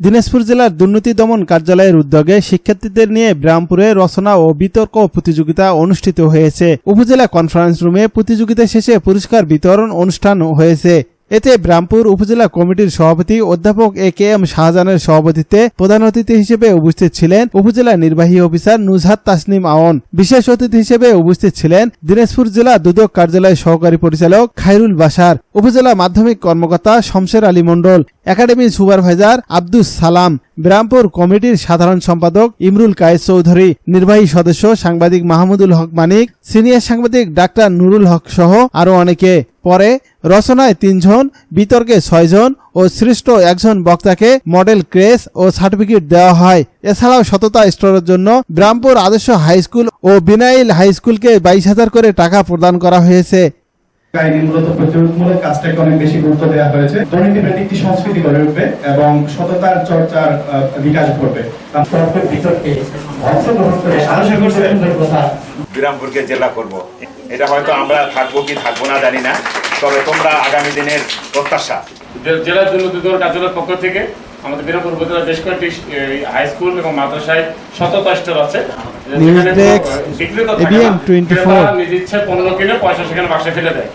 দিনাজপুর জেলার দুর্নীতি দমন কার্যালয়ের উদ্যোগে শিক্ষার্থীদের নিয়ে ব্রামপুরে রচনা ও বিতর্ক প্রতিযোগিতা অনুষ্ঠিত হয়েছে। উপজেলা কনফারেন্স রুমে প্রতিযোগিতা শেষে পুরস্কার বিতরণ অনুষ্ঠান হয়েছে। এতে ব্রামপুর উপজেলা কমিটির সভাপতি অধ্যাপক এ কে এম শাহজাহানের সভাপতিত্বে প্রধান অতিথি হিসেবে উপস্থিত ছিলেন উপজেলা নির্বাহী অফিসার নুজহাত তাসনিম আওন বিশেষ অতিথি হিসেবে উপস্থিত ছিলেন দিনাজপুর জেলা দুদক কার্যালয় সহকারী পরিচালক খাইরুল বাসার উপজেলা মাধ্যমিক কর্মকর্তা শমশের আলী মণ্ডল। একাডেমি সুপারভাইজার আব্দুস সালাম, ব্রামপুর কমিটির সাধারণ সম্পাদক ইমরুল কায়েস চৌধুরী, নির্বাহী সদস্য সাংবাদিক মাহমুদুল হক মানিক, সিনিয়র সাংবাদিক ডাক্তার নুরুল হক সহ আরও অনেকে। পরে রচনায় তিনজন, বিতর্কে ছয়জন ও সৃষ্ট একজন বক্তাকে মডেল ক্রেস ও সার্টিফিকেট দেওয়া হয়। এছাড়াও সততা স্টোরের জন্য ব্রামপুর আদর্শ হাই স্কুল ও বিনাইল হাই স্কুলকে বাইশ হাজার করে টাকা প্রদান করা হয়েছে। আইনি মূলত প্রতিরোধমূলক কাজটাকে অনেক বেশি গুরুত্ব দেওয়া হয়েছে। দুর্নীতিবাদী একটি সংস্কৃতি গড়ে উঠবে এবং সততার চর্চার বিকাশ ঘটবে। তর্কের বিতর্কে অংশগ্রহণ করে আলোচনা করতে কথা। বিরামপুরকে জেলা করব। এটা হয়তো আমরা থাকব কি থাকব না জানি না। তবে তোমরা আগামী দিনের প্রত্যাশা। জেলা দুর্নীতি দূর কার্যালয়ের পক্ষ থেকে আমাদের বিরামপুর উপজেলার বেশ কয়েকটি হাই স্কুল এবং মাদ্রাসায় স্টোর আছে। নিউজ যেখানে ডেস্ক, বিক্রেতা থাকে 24 নিজ ইচ্ছে পণ্য কিনে পয়সা সেখানে বাক্সে ফেলে দেয়।